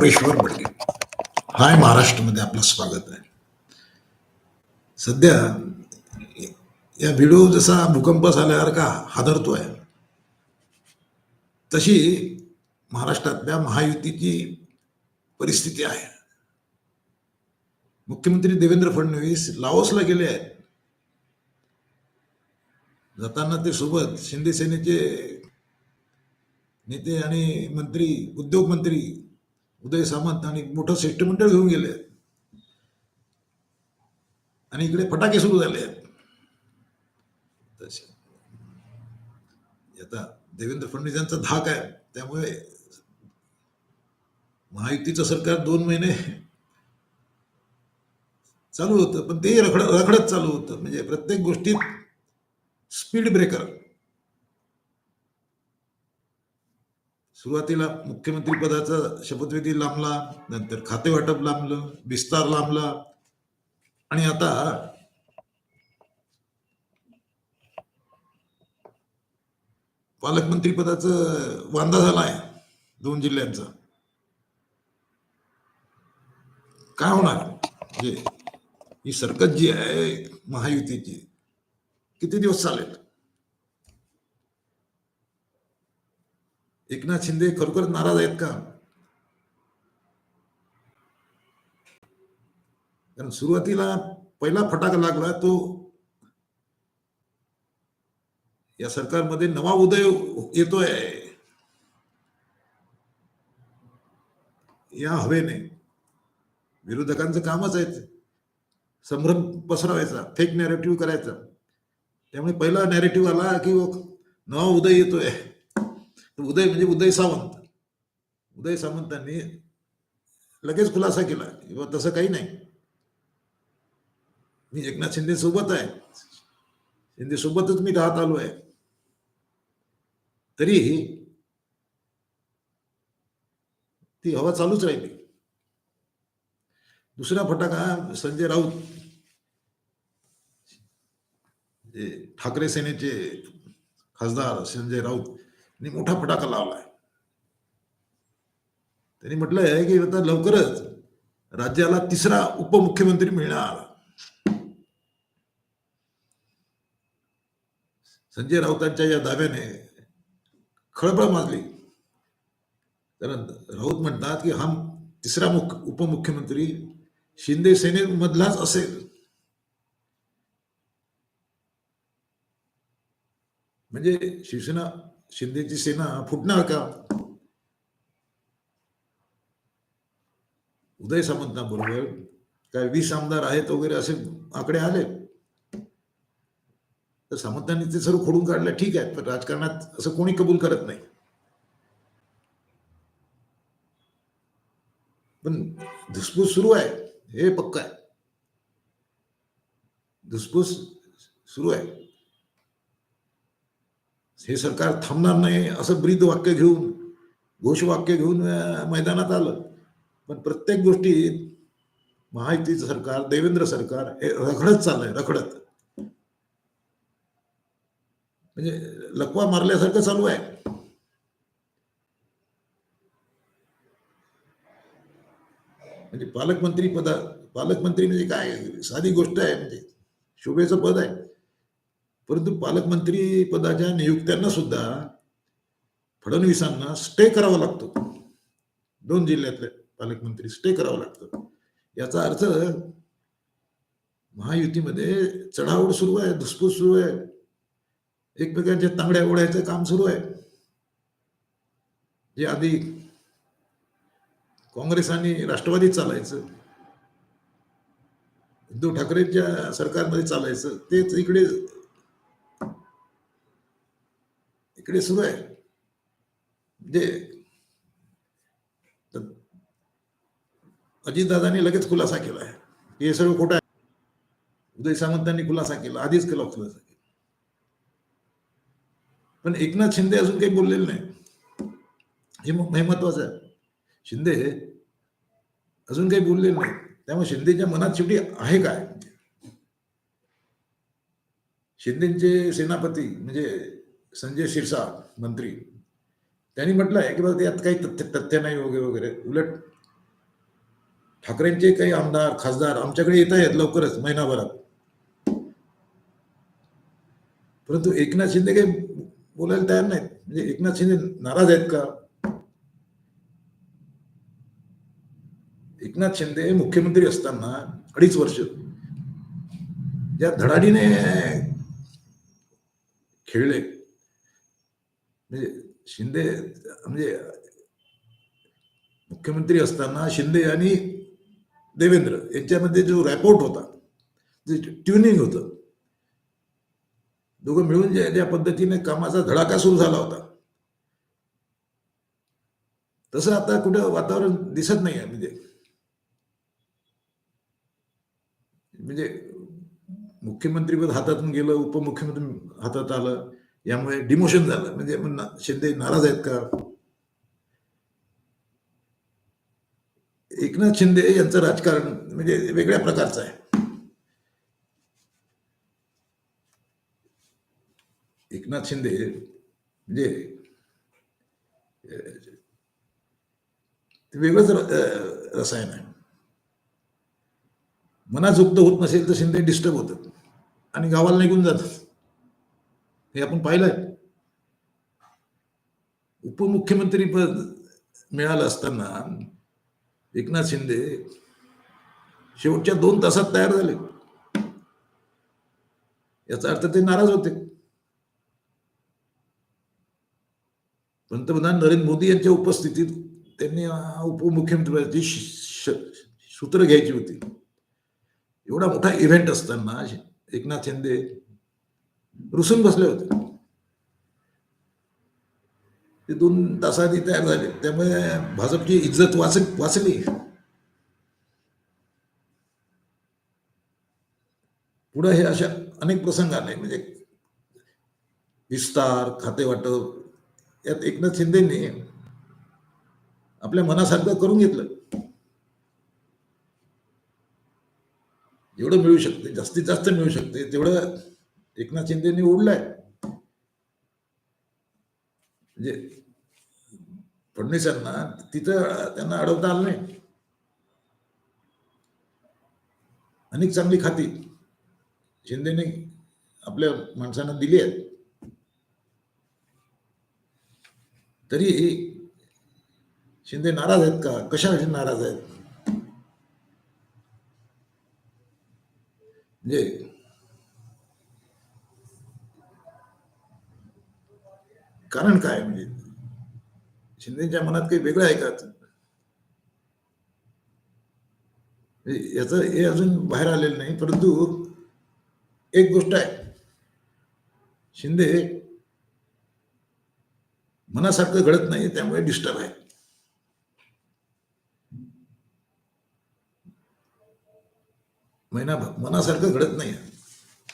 मी मोरेश्वर बडगे हाय महाराष्ट्रमध्ये आपलं स्वागत आहे. सध्या या व्हिडिओ जसा भूकंप झाल्यासारखा हादरतोय तशी महाराष्ट्रातल्या महायुतीची परिस्थिती आहे. मुख्यमंत्री देवेंद्र फडणवीस लाओसला गेले आहेत. जाताना ते सोबत शिंदे सेनेचे नेते आणि मंत्री उद्योग मंत्री उदय सामंत आणि मोठं शिष्टमंडळ घेऊन गेले. आणि इकडे फटाके सुरू झाले. आहेत तसे. आता देवेंद्र फडणवीस यांचा धाक आहे. त्यामुळे महायुतीचं सरकार दोन महिने चालू होतं. पण ते रखड रखडत चालू होतं. म्हणजे प्रत्येक गोष्टीत स्पीड ब्रेकर सुरुवातीला मुख्यमंत्री पदाचा शपथविधी लांबला नंतर खाते वाटप लांबलं विस्तार लांबला. आणि आता पालकमंत्री पदाच वांदा झाला आहे दोन जिल्ह्यांचा. काय होणार? म्हणजे ही सरकत जी आहे महायुतीची किती दिवस चालेल? एकनाथ शिंदे खरोखर नाराज आहेत का? कारण सुरुवातीला पहिला फटाका लागला तो या सरकारमध्ये नवा उदय येतोय. या हवेने विरोधकांचं कामच आहे संभ्रम पसरवायचा फेक नॅरेटिव्ह करायचा. त्यामुळे पहिला नॅरेटिव्ह आला की नवा उदय येतोय. उदय म्हणजे उदय सावंत. उदय सावंतांनी लगेच खुलासा केला किंवा तसं काही नाही. मी एकनाथ शिंदे सोबत आहे. शिंदे सोबतच मी राहत आलो आहे. तरीही ती हवा चालूच राहिली. दुसरा फटाका संजय राऊत. ठाकरे सेनेचे खासदार संजय राऊत. यांनी मोठा फटाका लावलाय त्यांनी म्हटलंय की आता लवकरच राज्याला तिसरा उपमुख्यमंत्री मिळणार संजय राऊतांच्या या दाव्याने खळबळ माजली. कारण राऊत म्हणतात की हा तिसरा मुख, उपमुख्यमंत्री शिंदे सेनेमधलाच असेल. म्हणजे शिवसेना शिंदेची सेना फुटणार का? उदय सामंतांबरोबर काय वीस आमदार आहेत वगैरे असे आकडे आले. तर सामंतांनी ते सर्व खोडून काढलं ठीक आहे पण राजकारणात असं कोणी कबूल करत नाही. पण धुसफूस सुरू आहे हे पक्क आहे. धुसफूस सुरू आहे. हे सरकार थांबणार नाही असं ब्रीद वाक्य घेऊन घोषवाक्य घेऊन मैदानात आलं. पण प्रत्येक गोष्टीत महायुतीचं सरकार देवेंद्र सरकार हे रखडत चाललंय रखडत. म्हणजे लकवा मारल्यासारखं चालू आहे. म्हणजे पालकमंत्री पदा पालकमंत्री म्हणजे काय? साधी गोष्ट आहे म्हणजे शोभेचं पद आहे. परंतु पालकमंत्री पदाच्या नियुक्त्यांना सुद्धा फडणवीसांना स्टे करावा लागतो. दोन जिल्ह्यातले पालकमंत्री स्टे करावं लागतो. याचा अर्थ महायुतीमध्ये चढावड सुरू आहे धुसफूस सुरू आहे. एकमेकांच्या तांगड्या ओढायचं काम सुरू आहे. जे आधी काँग्रेस आणि राष्ट्रवादी चालायचं उद्धव ठाकरेंच्या सरकारमध्ये चालायचं तेच इकडे इकडे सुरू आहे म्हणजे अजितदादांनी लगेच खुलासा केला आहे. हे सगळं खोटं आहे. उदय सामंतांनी खुलासा केला. आधीच केला खुलासा केला. पण एकनाथ शिंदे अजून काही बोललेलं नाही. हे हे महत्वाचं आहे. शिंदे अजून काही बोललेलं नाही. त्यामुळे शिंदेच्या मनात शेवटी आहे काय? शिंदेचे सेनापती म्हणजे संजय शिरसाट मंत्री. त्यांनी म्हटलं आहे की बाबा यात काही तथ्य तथ्य नाही वगैरे वगैरे. उलट ठाकरेंचे काही आमदार खासदार आमच्याकडे येत आहेत लवकरच महिनाभरात. परंतु एकनाथ शिंदे काही बोलायला तयार नाहीत. म्हणजे एकनाथ शिंदे नाराज आहेत का? एकनाथ शिंदे मुख्यमंत्री असताना अडीच वर्ष ज्या धडाडीने खेळले म्हणजे शिंदे म्हणजे मुख्यमंत्री असताना शिंदे आणि देवेंद्र यांच्यामध्ये जो रॅपोर्ट होता जे ट्युनिंग होतं दोघं मिळून ज्या ज्या पद्धतीने कामाचा धडाका सुरू झाला होता. तसं आता कुठं वातावरण दिसत नाही आहे म्हणजे. म्हणजे मुख्यमंत्रीपद हातातून गेलं उपमुख्यमंत्री हातात आलं यामुळे डिमोशन झालं. म्हणजे शिंदे नाराज आहेत का? एकनाथ शिंदे यांचं राजकारण म्हणजे वेगळ्या प्रकारचं आहे. एकनाथ शिंदे म्हणजे वेगळंच रसायन आहे. मनात मनाजोगत होत नसेल तर शिंदे डिस्टर्ब होतात. आणि गावाला निघून जातात. हे आपण पाहिलंय. उपमुख्यमंत्री पद मिळालं असताना एकनाथ शिंदे शेवटच्या दोन तासात तयार झाले. याचा अर्थ ते नाराज होते. पंतप्रधान नरेंद्र मोदी यांच्या उपस्थितीत त्यांनी उपमुख्यमंत्री सूत्र घ्यायची होती. एवढा मोठा इव्हेंट असताना एकनाथ शिंदे रुसून बसले होते. ते दोन तासाआधी तयार झाले. त्यामुळे भाजपची इज्जत वाच वाचली. पुढे हे अशा अनेक प्रसंग आले. म्हणजे विस्तार खाते वाटप यात एकनाथ शिंदेनी आपल्या मनासारखं करून घेतलं. एवढं मिळू शकते जास्तीत जास्त मिळू शकते. तेवढं एकनाथ शिंदेनी उडलाय म्हणजे फडणवीसांना तिथं त्यांना अडवता आलं नाही. अनेक चांगली खाती शिंदेने आपल्या माणसांना दिली आहेत. तरी शिंदे नाराज आहेत का? कशासाठी नाराज आहेत? म्हणजे कारण काय म्हणजे शिंदेच्या मनात काही वेगळं आहे का? याच याचं हे अजून बाहेर आलेलं नाही परंतु एक गोष्ट आहे. शिंदे मनासारखं घडत नाही त्यामुळे डिस्टर्ब आहे. महिना मनासारखं घडत नाही.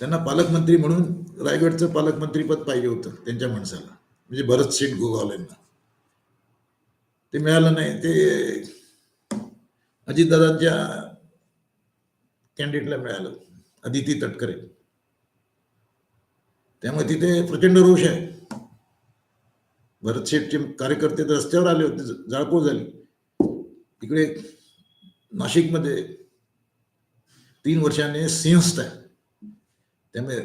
त्यांना पालकमंत्री म्हणून रायगडचं पालकमंत्रीपद पाहिजे होतं त्यांच्या माणसाला. म्हणजे भरत शेठ गोगावलेंना ते मिळालं नाही. ते अजितदादांच्या कॅन्डिडेटला मिळालं. अदिती तटकरे. त्यामुळे तिथे प्रचंड रोष आहे. भरत शेठचे कार्यकर्ते तर रस्त्यावर आले होते. जाळपोळ झाली. इकडे नाशिकमध्ये तीन वर्षाने सिंहस्थ आहे. त्यामुळे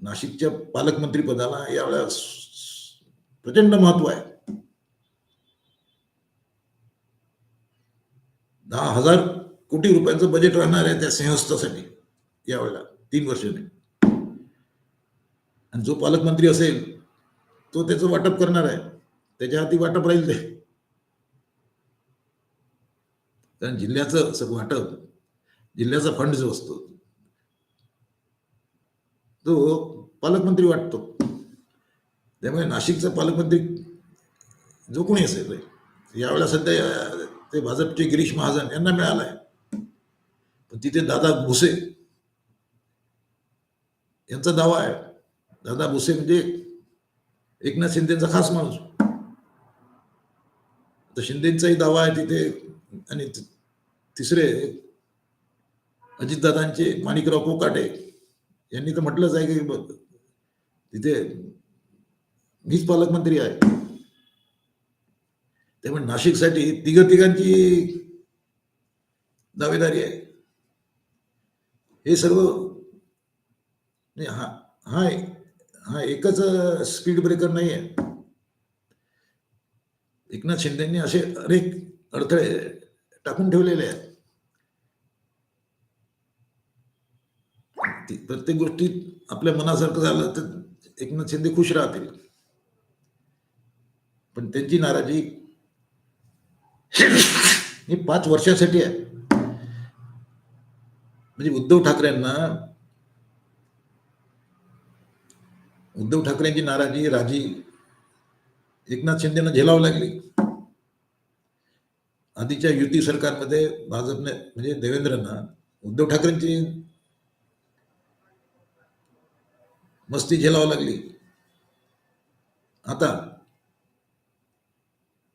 नाशिकच्या पालकमंत्री पदाला यावेळेस प्रचंड महत्त्व आहे. दहा हजार कोटी रुपयांचं बजेट राहणार आहे त्या सिंहस्थासाठी यावेळेला तीन वर्षाने. आणि जो पालकमंत्री असेल तो त्याचं वाटप करणार आहे. त्याच्या हाती वाटप राहील ते. कारण जिल्ह्याचं सगळं वाटप जिल्ह्याचा फंड जो असतो तो पालकमंत्री वाटतो. त्यामुळे नाशिकचा पालकमंत्री जो कोणी असेल यावेळेला सध्या ते भाजपचे गिरीश महाजन यांना मिळालंय. पण तिथे दादा भुसे यांचा दावा आहे. दादा भुसे म्हणजे एकनाथ शिंदेचा खास माणूस. तर शिंदेचाही दावा आहे तिथे आणि तिसरे अजितदादांचे माणिकराव कोकाटे यांनी तर म्हटलंच आहे की तिथे मीच पालकमंत्री आहे. त्यामुळे नाशिकसाठी तिघ तिघांची दावेदारी आहे. हे सर्व हा हा हा एकच स्पीड ब्रेकर नाही आहे. एकनाथ शिंदेनी असे अनेक अडथळे टाकून ठेवलेले आहेत. प्रत्येक गोष्टीत आपल्या मनासारखं झालं तर एकनाथ शिंदे खुश राहतील. पण त्यांची नाराजी ही पाच वर्षासाठी आहे. म्हणजे उद्धव ठाकरेंना उद्धव ठाकरेंची नाराजी राजी एकनाथ शिंदेना झेलावं लागली. आधीच्या युती सरकारमध्ये भाजपने म्हणजे देवेंद्रना उद्धव ठाकरेंची मस्ती झेलावं लागली. आता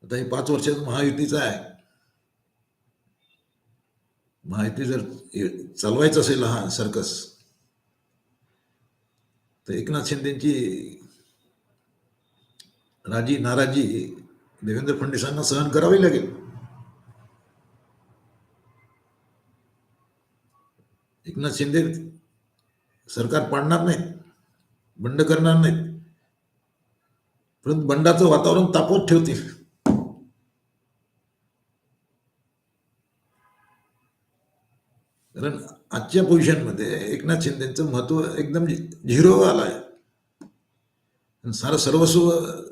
आता हे पाच वर्षाचं महायुतीचं आहे. महायुती जर चालवायचं असेल हा सर्कस तर एकनाथ शिंदेची राजी नाराजी देवेंद्र फडणवीसांना सहन करावी लागेल. एकनाथ शिंदे सरकार पाडणार नाहीत बंड करणार नाहीत परंतु बंडाचं वातावरण तापवत ठेवतील. कारण आजच्या पोझिशनमध्ये एकनाथ शिंदेचं महत्त्व एकदम झिरो आलं आहे. सारं सर्वस्व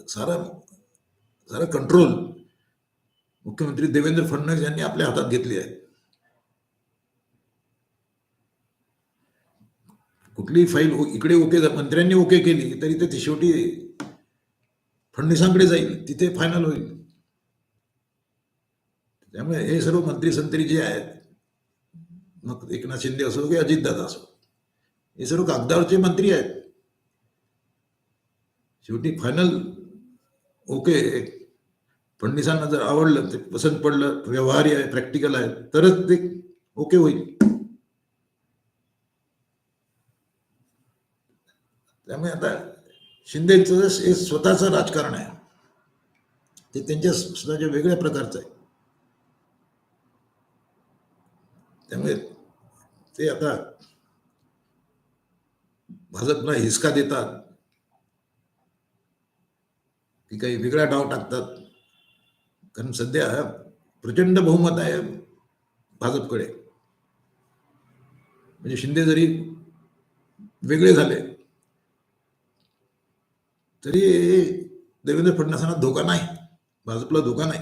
सारा सारा कंट्रोल मुख्यमंत्री देवेंद्र फडणवीस यांनी आपल्या हातात घेतली आहे. कुठलीही फाईल इकडे ओके मंत्र्यांनी ओके केली तरी ते ती शेवटी फडणवीसांकडे जाईल तिथे फायनल होईल. त्यामुळे हे सर्व मंत्री संत्री जे आहेत मग एकनाथ शिंदे असो की अजितदादा असो. हे सर्व कागदावरचे मंत्री आहेत. शेवटी फायनल ओके फडणवीसांना जर आवडलं, ते पसंत पडलं, व्यवहारी आहे प्रॅक्टिकल आहे, तरच ते ओके होईल. त्यामुळे आता शिंदेचं हे स्वतःचं राजकारण आहे. ते त्यांच्या स्वतःच्या वेगळ्या प्रकारचं आहे. त्यामुळे ते आता भाजपला हिसका देतात. की काही वेगळा डाव टाकतात. कारण सध्या प्रचंड बहुमत आहे भाजपकडे. म्हणजे शिंदे जरी वेगळे झाले तरी देवेंद्र फडणवीसांना धोका नाही. भाजपला धोका नाही.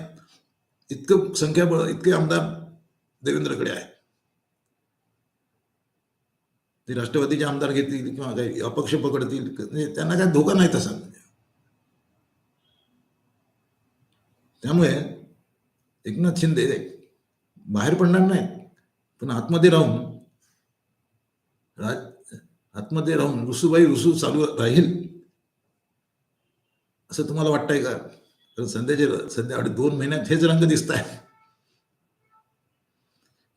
इतकं संख्याबळ इतके आमदार देवेंद्रकडे आहे. ते राष्ट्रवादीचे आमदार घेतील किंवा काही अपक्ष पकडतील म्हणजे त्यांना काही धोका नाही तसा. त्यामुळे एकनाथ शिंदे बाहेर पडणार नाहीत पण आतमध्ये राहून राज आतमध्ये राहून रुसूबाई रुसू चालू राहील असं तुम्हाला वाटतंय का? कारण सध्याचे सध्या दोन महिन्यात हेच रंग दिसत आहे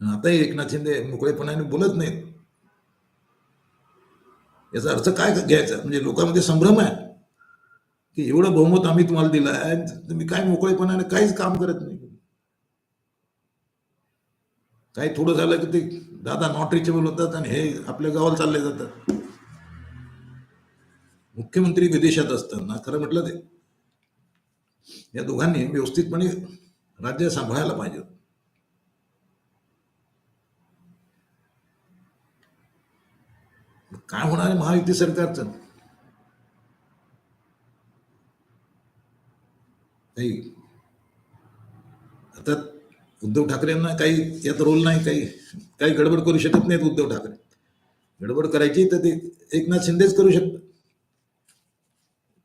आता एकनाथ शिंदे मोकळेपणाने बोलत नाहीत. याचा अर्थ काय घ्यायचा? म्हणजे लोकांमध्ये संभ्रम आहे. की एवढं बहुमत आम्ही तुम्हाला दिलं आहे तुम्ही काय मोकळेपणाने काहीच काम करत नाही. काही थोडं झालं की ते दादा नॉट रिचेबल होतात आणि हे आपल्या गावाला चालले जातात. मुख्यमंत्री विदेशात असताना खरं म्हटलं ते या दोघांनी व्यवस्थितपणे राज्य सांभाळायला पाहिजे. काय होणार आहे? महायुती सरकारचं. काही आता उद्धव ठाकरेंना काही यात रोल नाही काही काही गडबड करू शकत नाहीत उद्धव ठाकरे. गडबड करायची तर ते एकनाथ शिंदेच करू शकतात.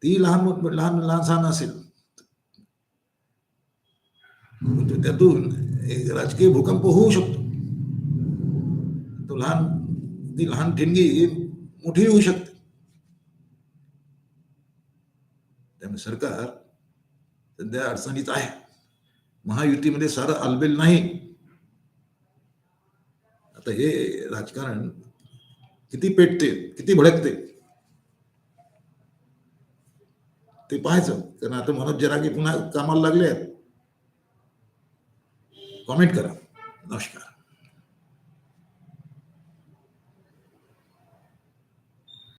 ती लहान मोठ लहान लहान सहान असेल. त्यातून एक राजकीय भूकंप होऊ शकतो. तो लहान ती लहान ठिणगी मोठी होऊ शकते? त्यामुळे सरकार सध्या अडचणीत आहे. महायुतीमध्ये सारं आलबेल नाही. आता हे राजकारण किती पेटते किती भडकते? ते पाहायचं. कारण आता मनोज जरागे पुन्हा कामाला लागले आहेत. कॉमेंट करा. नमस्कार.